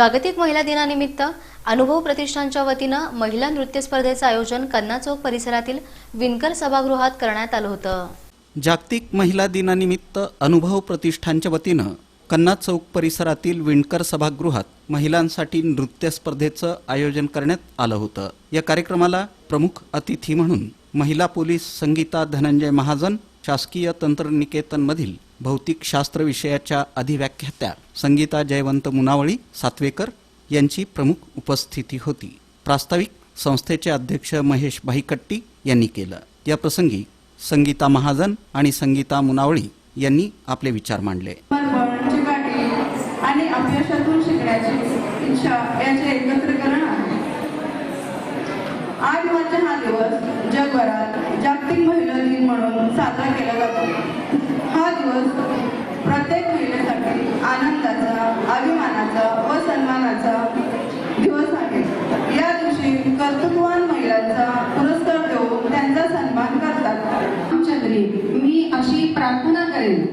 जागतिक महिला दिनानिमित्त अनुभव प्रतिष्ठानच्या वतीनं महिला नृत्य स्पर्धेचं आयोजन कन्ना चौक परिसरातील विणकर सभागृहात करण्यात आलं होतं. जागतिक महिला दिनानिमित्त अनुभव प्रतिष्ठानच्या वतीनं कन्ना चौक परिसरातील विणकर सभागृहात महिलांसाठी नृत्य स्पर्धेचं आयोजन करण्यात आलं होतं. या कार्यक्रमाला प्रमुख अतिथी म्हणून महिला पोलीस संगीता धनंजय महाजन शासकीय तंत्रनिकेतनमधील भौतिक शास्त्र विषयाच्या अधिव्याख्यात्या संगीता जयवंत मुनावळी सातवेकर यांची प्रमुख उपस्थिती होती. प्रास्ताविक संस्थेचे अध्यक्ष महेश भाईकट्टी यांनी केलं. या प्रसंगी संगीता महाजन आणि संगीता मुनावळी यांनी आपले विचार मांडले. आणि अपयशातून शिकण्याची इच्छा याचे एकत्रीकरण आहे. आज मार्च हा दिवस जगभरात जागतिक महिला दिन म्हणून साजरा केला जातो. दिवस प्रत्येक महिलेसाठी आनंदाचा अभिमानाचा व सन्मानाचा दिवस आहे. या दिवशी कर्तृत्ववान महिलांचा पुरस्कार देऊन त्यांचा सन्मान करतात. रामचंद्री मी अशी प्रार्थना करेन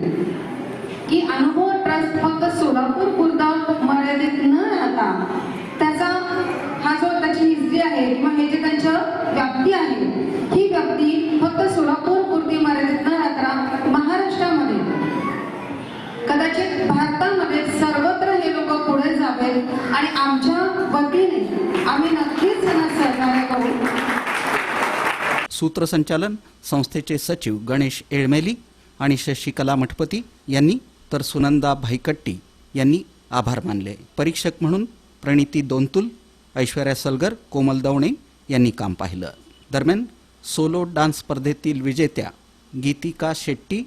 की अनुभव ट्रस्ट फक्त सोलापूर पुरता मर्यादित न राहता त्याचा हा जो त्याची हिस्ट्री आहे किंवा हे जे त्यांचं व्याप्ती आहे ही व्याप्ती फक्त सोलापूर पुरती मर्यादित न राहता महाराष्ट्रामध्ये कदाचित भारतामध्ये सर्वत्र हे लोक पुढे आणि आमच्या वतीने आम्ही नक्कीच त्यांना सहकार्य करू. सूत्रसंचालन संस्थेचे सचिव गणेश येळमेली आणि शशिकला मठपती यांनी तर सुनंदा भाईकट्टी यांनी आभार मानले. परीक्षक म्हणून प्रणिती दोंतुल ऐश्वर्या सलगर कोमल दवणे यांनी काम पाहिलं. दरम्यान सोलो डान्स स्पर्धेतील विजेत्या गीतिका शेट्टी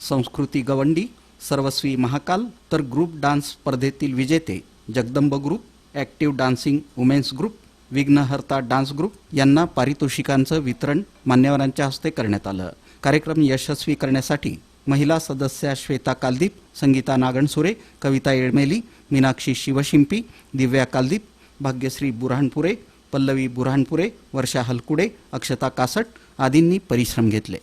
संस्कृती गवंडी सर्वस्वी महाकाल तर ग्रुप डान्स स्पर्धेतील विजेते Jagdamb group active dancing womens group Vighnaharta dance group यांना पारितोषिकांचं वितरण मान्यवरांच्या हस्ते करण्यात आलं. कार्यक्रम यशस्वी करण्यासाठी महिला सदस्या श्वेता कालदीप संगीता नागणसुरे कविता येळमेली मीनाक्षी शिवशिंपी दिव्या कालदीप भाग्यश्री बुऱ्हाणपुरे पल्लवी बुऱ्हाणपुरे वर्षा हलकुडे अक्षता कासट आदींनी परिश्रम घेतले.